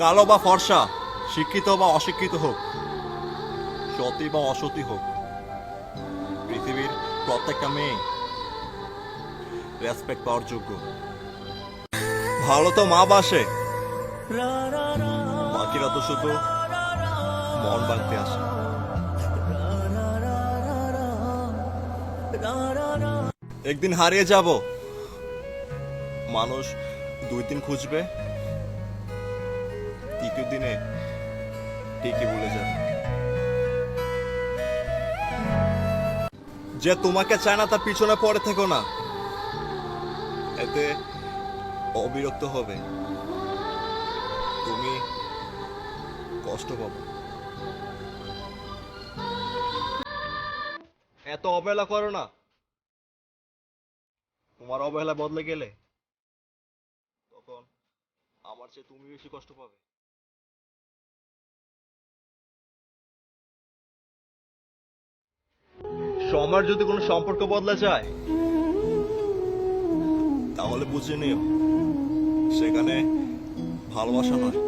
কালো বা ফর্সা, শিক্ষিত বা অশিক্ষিত হোক, সতী বা অসতী হোক, পৃথিবীর প্রত্যেকটা মেয়ে রেসপেক্ট পাওয়ার যোগ্য। ভালো তো মা বাসে, বাকিরা তো শুধু মন বাঁধতে আসে। একদিন হারিয়ে যাব। মানুষ দুই দিন খুঁজবে তৃতীয় দিনে ঠিকই ভুলে যাবে যে তোমাকে চায় না তার পিছনে পড়ে থেকো না। এতে অবিরক্ত হবে। তুমি কষ্ট পাবো। এত অবহেলা করো না। তোমার অবহেলা বদলে গেলে তখন আমার চেয়ে তুমি বেশি কষ্ট পাবে। সমার যদি কোনো সম্পর্ক বদলা যায় তাহলে বুঝে নিও সেখানে ভালোবাসা নয়।